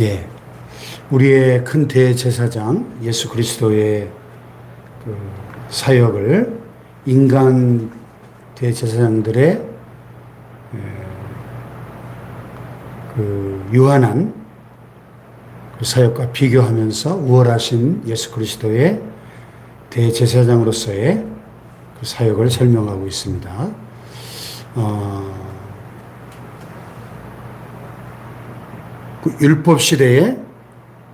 예. 우리의 큰 대제사장 예수 그리스도의 그 사역을 인간 대제사장들의 에, 그 유한한 그 사역과 비교하면서 우월하신 예수 그리스도의 대제사장으로서의 그 사역을 설명하고 있습니다. 어, 그 율법 시대에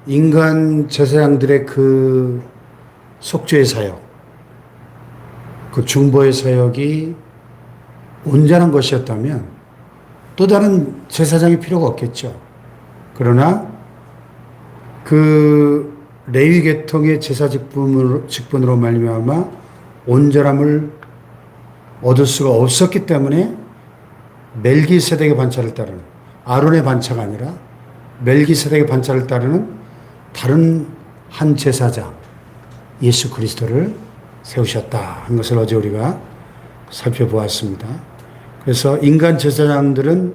인간 제사장들의 그 속죄의 사역, 그 중보의 사역이 온전한 것이었다면 또 다른 제사장이 필요가 없겠죠. 그러나 그 레위 계통의 제사 직분으로, 직분으로 말미암아 온전함을 얻을 수가 없었기 때문에 멜기세덱의 반차를 따르는 아론의 반차가 아니라 멜기세덱의 반차를 따르는 다른 한 제사장 예수 그리스도를 세우셨다 한 것을 어제 우리가 살펴보았습니다. 그래서 인간 제사장들은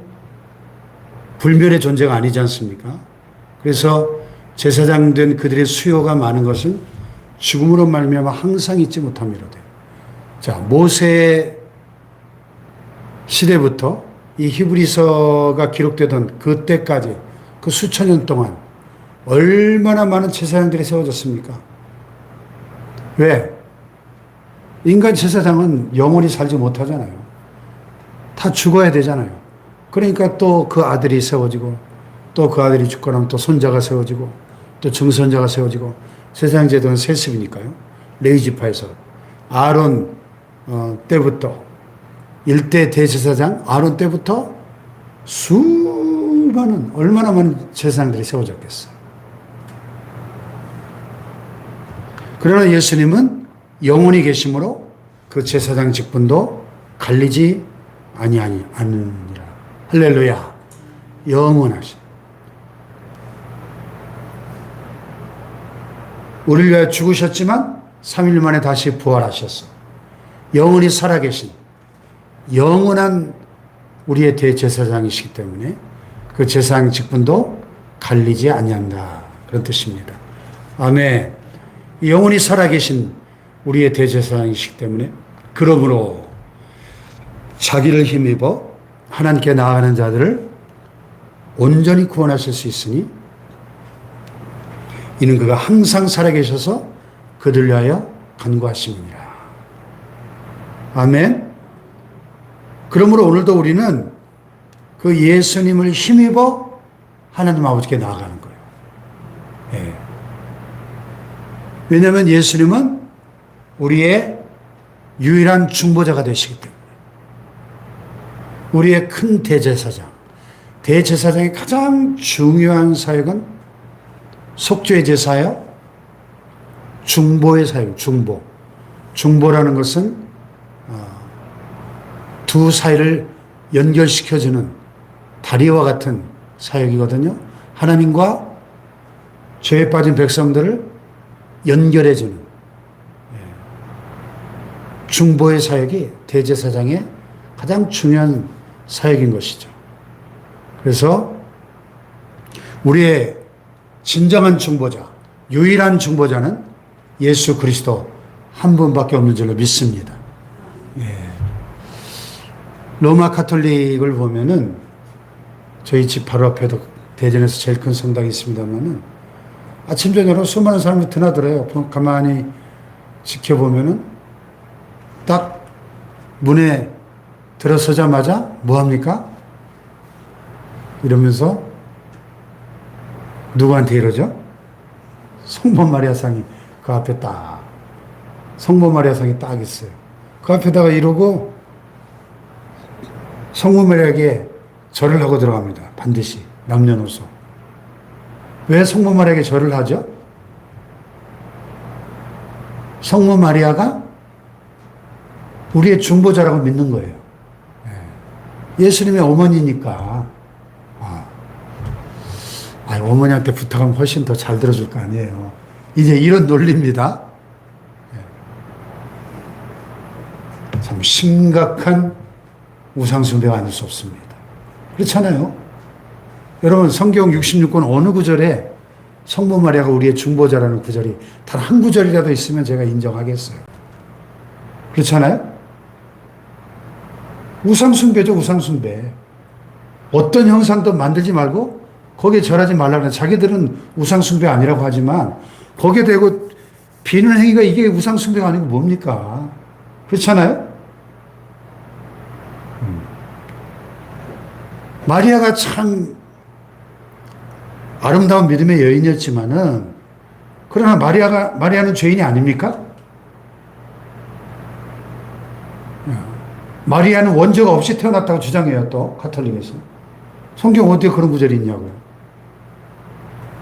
불멸의 존재가 아니지 않습니까? 그래서 제사장 된 그들의 수요가 많은 것은 죽음으로 말미암아 항상 잊지 못함이로되. 자 모세 시대부터 이 히브리서가 기록되던 그때까지 그 수천 년 동안 얼마나 많은 제사장들이 세워졌습니까? 왜? 인간 제사장은 영원히 살지 못하잖아요. 다 죽어야 되잖아요. 그러니까 또 그 아들이 세워지고 또 그 아들이 죽고 나면 또 손자가 세워지고 또 증손자가 세워지고 세상 제도는 세습이니까요. 레이지파에서 아론 어, 때부터 일대 대제사장 아론 때부터 수 많은 얼마나 많은 제사장들이 세워졌겠어요. 그러나 예수님은 영원히 계심으로 그 제사장 직분도 갈리지 아니하니 않느니라. 할렐루야. 영원하신. 우리를 위하여 죽으셨지만 3일 만에 다시 부활하셨어. 영원히 살아계신 영원한 우리의 대제사장이시기 때문에 그 제사장 직분도 갈리지 아니한다. 그런 뜻입니다. 아멘. 영원히 살아계신 우리의 대제사장이시기 때문에 그러므로 자기를 힘입어 하나님께 나아가는 자들을 온전히 구원하실 수 있으니 이는 그가 항상 살아계셔서 그들 위하여 간구하심이니라. 아멘. 그러므로 오늘도 우리는 그 예수님을 힘입어 하나님 아버지께 나아가는 거예요. 예. 왜냐하면 예수님은 우리의 유일한 중보자가 되시기 때문에. 우리의 큰 대제사장. 대제사장의 가장 중요한 사역은 속죄의 제사요, 중보의 사역, 중보. 중보라는 것은 어, 두 사이를 연결시켜주는 다리와 같은 사역이거든요. 하나님과 죄에 빠진 백성들을 연결해주는 예. 중보의 사역이 대제사장의 가장 중요한 사역인 것이죠. 그래서 우리의 진정한 중보자, 유일한 중보자는 예수 그리스도 한 분밖에 없는 줄로 믿습니다. 예. 로마 카톨릭을 보면은 저희 집 바로 앞에도 대전에서 제일 큰 성당이 있습니다만은 아침 저녁으로 수많은 사람이 드나들어요. 가만히 지켜보면은 딱 문에 들어서자마자 뭐 합니까? 이러면서 누구한테 이러죠? 성모 마리아 상이 그 앞에 딱 성모 마리아 상이 딱 있어요. 그 앞에다가 이러고 성모 마리아에게 절을 하고 들어갑니다. 반드시 남녀노소. 왜 성모 마리아에게 절을 하죠? 성모 마리아가 우리의 중보자라고 믿는 거예요. 예수님의 어머니니까. 아, 아, 어머니한테 부탁하면 훨씬 더 잘 들어줄 거 아니에요. 이제 이런 논리입니다. 예. 참 심각한 우상숭배가 아닐 수 없습니다. 그렇잖아요. 여러분 성경 66권 어느 구절에 성모 마리아가 우리의 중보자라는 구절이 단 한 구절이라도 있으면 제가 인정하겠어요. 그렇잖아요? 우상숭배죠, 우상숭배. 어떤 형상도 만들지 말고 거기에 절하지 말라고 하 자기들은 우상숭배 아니라고 하지만 거기에 대고 비는 행위가 이게 우상숭배가 아니고 뭡니까? 그렇잖아요? 음. 마리아가 참 아름다운 믿음의 여인이었지만은 그러나 마리아가 마리아는 죄인이 아닙니까? 마리아는 원죄가 없이 태어났다고 주장해요, 또, 카톨릭에서. 성경 어디에 그런 구절이 있냐고요.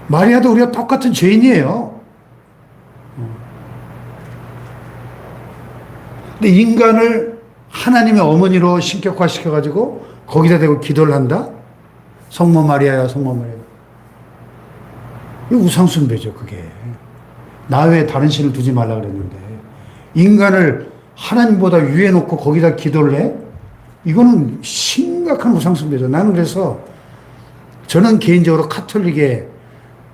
마리아도 우리가 똑같은 죄인이에요. 근데 인간을 하나님의 어머니로 신격화시켜가지고 거기다 대고 기도를 한다? 성모 마리아야, 성모 마리아. 이 우상숭배죠, 그게. 나 외에 다른 신을 두지 말라 그랬는데. 인간을 하나님보다 위에 놓고 거기다 기도를 해? 이거는 심각한 우상숭배죠. 나는 그래서 저는 개인적으로 카톨릭에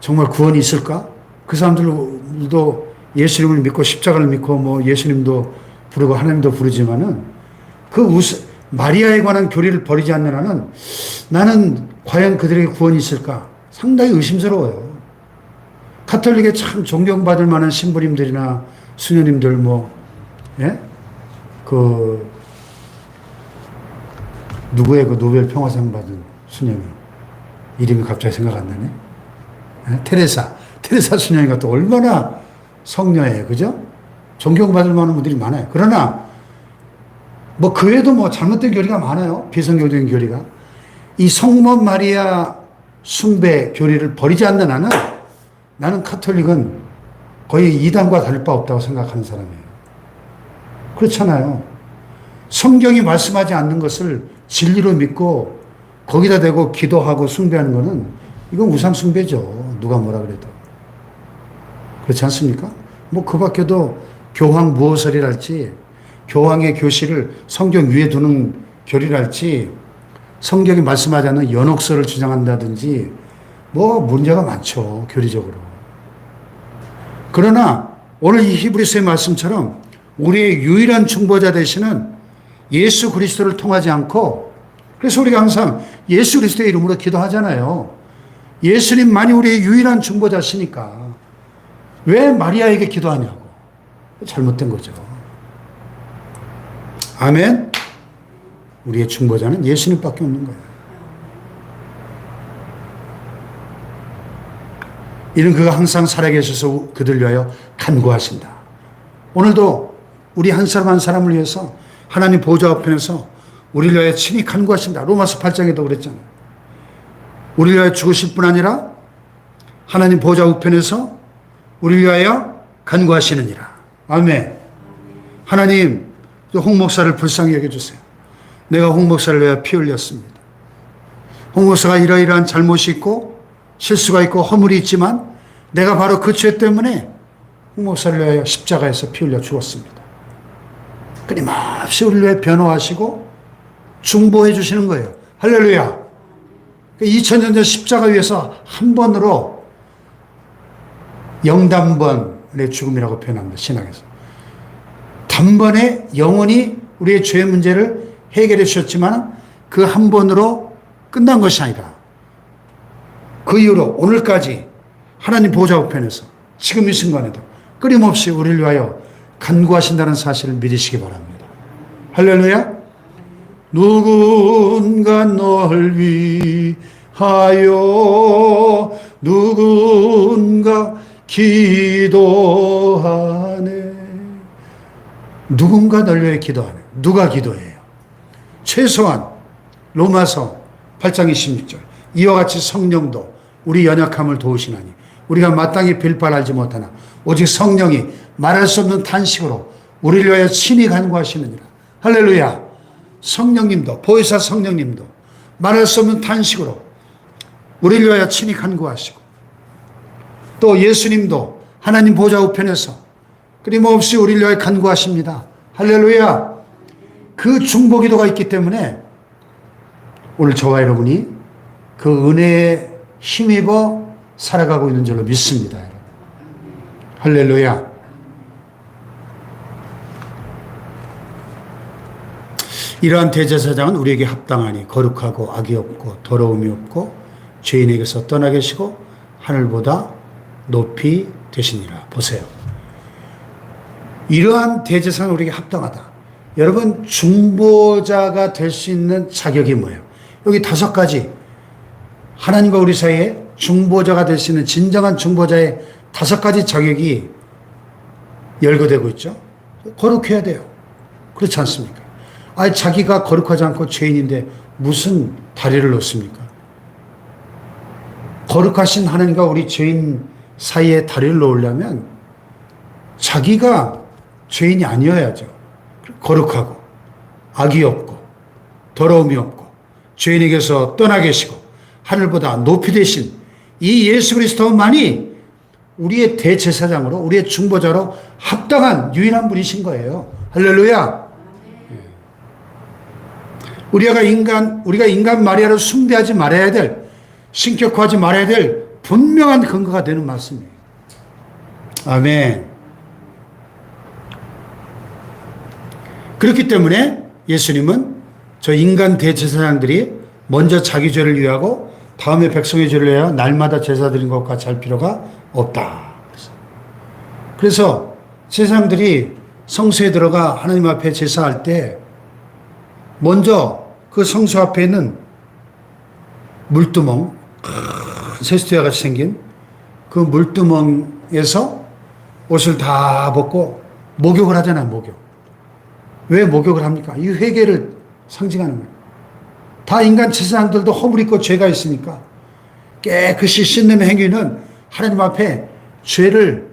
정말 구원이 있을까? 그 사람들도 예수님을 믿고 십자가를 믿고 뭐 예수님도 부르고 하나님도 부르지만은 그 우스, 마리아에 관한 교리를 버리지 않는 한은 나는 과연 그들에게 구원이 있을까? 상당히 의심스러워요. 카톨릭에 참 존경받을 만한 신부님들이나 수녀님들 뭐, 예? 그, 누구의 그 노벨 평화상 받은 수녀님. 이름이 갑자기 생각 안 나네. 예? 테레사. 테레사 수녀님과 또 얼마나 성녀예요. 그죠? 존경받을 만한 분들이 많아요. 그러나, 뭐, 그 외에도 뭐 잘못된 교리가 많아요. 비성교적인 교리가. 이 성모 마리아 숭배 교리를 버리지 않는 한은 나는 카톨릭은 거의 이단과 다를 바 없다고 생각하는 사람이에요. 그렇잖아요. 성경이 말씀하지 않는 것을 진리로 믿고 거기다 대고 기도하고 숭배하는 것은 이건 우상 숭배죠. 누가 뭐라 그래도. 그렇지 않습니까? 뭐 그 밖에도 교황 무엇설이랄지 교황의 교실을 성경 위에 두는 교리랄지 성경이 말씀하지 않는 연옥설을 주장한다든지 뭐 문제가 많죠. 교리적으로. 그러나 오늘 이 히브리서의 말씀처럼 우리의 유일한 중보자 되시는 예수 그리스도를 통하지 않고 그래서 우리가 항상 예수 그리스도의 이름으로 기도하잖아요. 예수님만이 우리의 유일한 중보자시니까 왜 마리아에게 기도하냐고. 잘못된 거죠. 아멘. 우리의 중보자는 예수님밖에 없는 거예요. 이는 그가 항상 살아계셔서 그들 위하여 간구하신다. 오늘도 우리 한 사람 한 사람을 위해서 하나님 보좌 앞에서 우리를 위하여 친히 간구하신다. 로마서 8장에도 그랬잖아요. 우리를 위하여 죽으실 뿐 아니라 하나님 보좌 우편에서 우리를 위하여 간구하시느니라. 아멘. 하나님, 홍 목사를 불쌍히 여겨주세요. 내가 홍 목사를 위하여 피 흘렸습니다. 홍 목사가 이러이러한 잘못이 있고 실수가 있고 허물이 있지만 내가 바로 그 죄 때문에 홍 목사를 위하여 십자가에서 피 흘려 죽었습니다. 끊임없이 우리를 위해 변호하시고 중보해 주시는 거예요. 할렐루야. 2000년 전 십자가 위에서 한 번으로 영단번의 죽음이라고 표현합니다. 신학에서. 단번에 영원히 우리의 죄 문제를 해결해 주셨지만 그 한 번으로 끝난 것이 아니라 그 이후로 오늘까지 하나님 보좌 우편에서 지금 이 순간에도 끊임없이 우리를 위하여 간구하신다는 사실을 믿으시기 바랍니다. 할렐루야. 누군가 널 위하여 누군가 기도하네. 누군가 널 위해 기도하네. 누가 기도해요? 최소한 로마서 8장 26절 이와 같이 성령도 우리 연약함을 도우시나니 우리가 마땅히 빌바를 알지 못하나 오직 성령이 말할 수 없는 탄식으로 우리를 위하여 친히 간구하시느니라. 할렐루야. 성령님도 보혜사 성령님도 말할 수 없는 탄식으로 우리를 위하여 친히 간구하시고 또 예수님도 하나님 보좌 우편에서 끊임없이 우리를 위하여 간구하십니다. 할렐루야. 그 중보 기도가 있기 때문에 오늘 저와 여러분이 그 은혜에 힘입어 살아가고 있는 줄로 믿습니다. 할렐루야. 이러한 대제사장은 우리에게 합당하니 거룩하고 악이 없고 더러움이 없고 죄인에게서 떠나 계시고 하늘보다 높이 되시니라. 보세요. 이러한 대제사장은 우리에게 합당하다. 여러분 중보자가 될 수 있는 자격이 뭐예요? 여기 다섯 가지 하나님과 우리 사이에 중보자가 될 수 있는 진정한 중보자의 다섯 가지 자격이 열거되고 있죠. 거룩해야 돼요. 그렇지 않습니까? 아니 자기가 거룩하지 않고 죄인인데 무슨 다리를 놓습니까? 거룩하신 하나님과 우리 죄인 사이에 다리를 놓으려면 자기가 죄인이 아니어야죠. 거룩하고 악이 없고 더러움이 없고 죄인에게서 떠나 계시고 하늘보다 높이 되신 이 예수 그리스도만이 우리의 대제사장으로 우리의 중보자로 합당한 유일한 분이신 거예요. 할렐루야. 우리가 인간 우리가 인간 마리아를 숭배하지 말아야 될 신격화하지 말아야 될 분명한 근거가 되는 말씀이에요. 아멘. 그렇기 때문에 예수님은 저 인간 대제사장들이 먼저 자기 죄를 위하고 다음에 백성의 죄를 위하여 날마다 제사 드린 것과 잘 필요가 없다. 그래서 세상들이 성소에 들어가 하나님 앞에 제사할 때 먼저 그 성소 앞에 있는 물두멍, 큰 세수대와 같이 생긴 그 물두멍에서 옷을 다 벗고 목욕을 하잖아요, 목욕. 왜 목욕을 합니까? 이 회개를 상징하는 거예요. 다 인간 세상들도 허물 있고 죄가 있으니까 깨끗이 씻는 행위는 하나님 앞에 죄를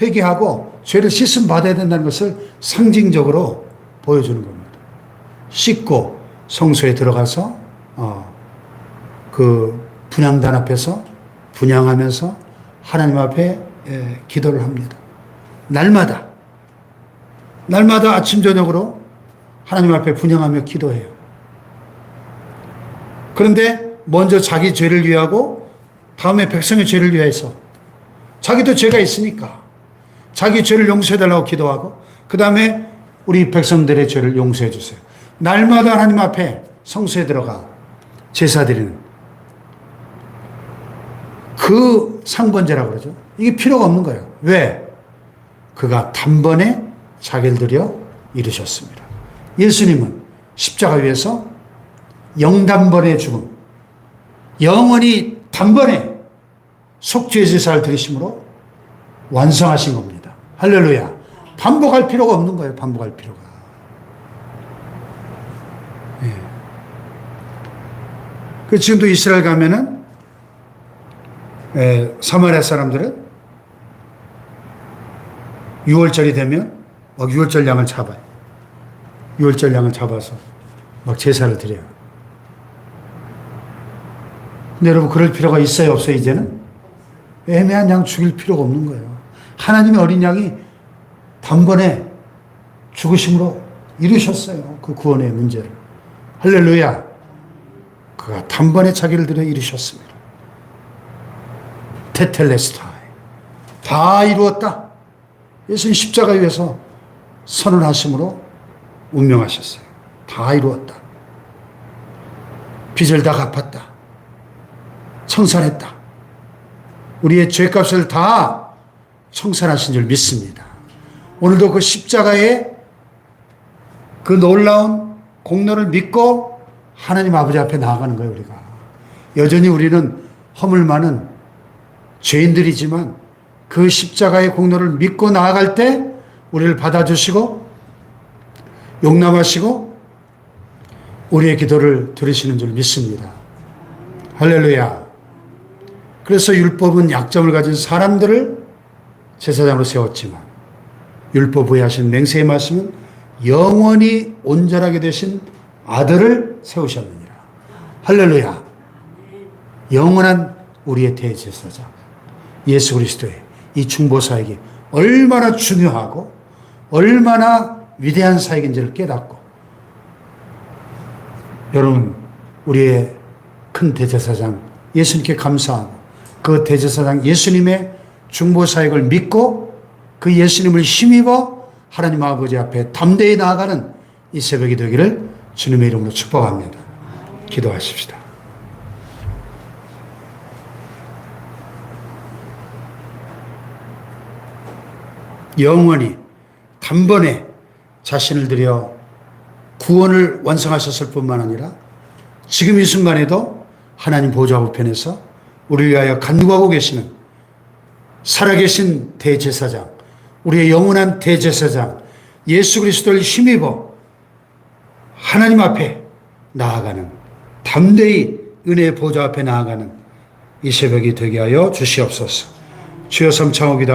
회개하고 죄를 씻음 받아야 된다는 것을 상징적으로 보여주는 겁니다. 씻고 성소에 들어가서 어, 그 분양단 앞에서 분양하면서 하나님 앞에 예, 기도를 합니다. 날마다 날마다 아침 저녁으로 하나님 앞에 분양하며 기도해요. 그런데 먼저 자기 죄를 위하고 다음에 백성의 죄를 위해서 자기도 죄가 있으니까 자기 죄를 용서해 달라고 기도하고 그 다음에 우리 백성들의 죄를 용서해 주세요. 날마다 하나님 앞에 성소에 들어가 제사 드리는 그 상번제라고 그러죠. 이게 필요가 없는 거예요. 왜? 그가 단번에 자기를 들여 이루셨습니다. 예수님은 십자가 위에서 영단번의 죽음, 영원히 단번에 속죄 제사를 드리심으로 완성하신 겁니다. 할렐루야. 반복할 필요가 없는 거예요. 반복할 필요가. 예. 그 지금도 이스라엘 가면은 에, 사마리아 사람들은 6월절이 되면 막 6월절 양을 잡아요. 6월절 양을 잡아서 막 제사를 드려요. 근데 여러분 그럴 필요가 있어요 없어요 이제는? 애매한 양 죽일 필요가 없는 거예요. 하나님의 어린 양이 단번에 죽으심으로 이루셨어요. 그 구원의 문제를. 할렐루야. 그가 단번에 자기를 들여 이루셨습니다. 테텔레스타이. 다 이루었다. 예수님 십자가 위에서 선언하심으로 운명하셨어요. 다 이루었다. 빚을 다 갚았다. 청산했다. 우리의 죄값을 다 청산하신 줄 믿습니다. 오늘도 그 십자가의 그 놀라운 공로를 믿고 하나님 아버지 앞에 나아가는 거예요, 우리가. 여전히 우리는 허물 많은 죄인들이지만 그 십자가의 공로를 믿고 나아갈 때 우리를 받아주시고 용납하시고 우리의 기도를 들으시는 줄 믿습니다. 할렐루야. 그래서 율법은 약점을 가진 사람들을 제사장으로 세웠지만 율법 에 하신 맹세의 말씀은 영원히 온전하게 되신 아들을 세우셨느니라. 할렐루야. 영원한 우리의 대제사장 예수 그리스도의 이 중보사에게 얼마나 중요하고 얼마나 위대한 사역인지를 깨닫고 여러분 우리의 큰 대제사장 예수님께 감사하고 그 대제사장 예수님의 중보 사역을 믿고 그 예수님을 힘입어 하나님 아버지 앞에 담대히 나아가는 이 새벽이 되기를 주님의 이름으로 축복합니다. 기도하십시다. 영원히 단번에 자신을 들여 구원을 완성하셨을 뿐만 아니라 지금 이 순간에도 하나님 보좌 우편에서 우리를 위하여 간구하고 계시는 살아계신 대제사장, 우리의 영원한 대제사장, 예수 그리스도를 힘입어 하나님 앞에 나아가는 담대히 은혜의 보좌 앞에 나아가는 이 새벽이 되게 하여 주시옵소서. 주여 삼창호기다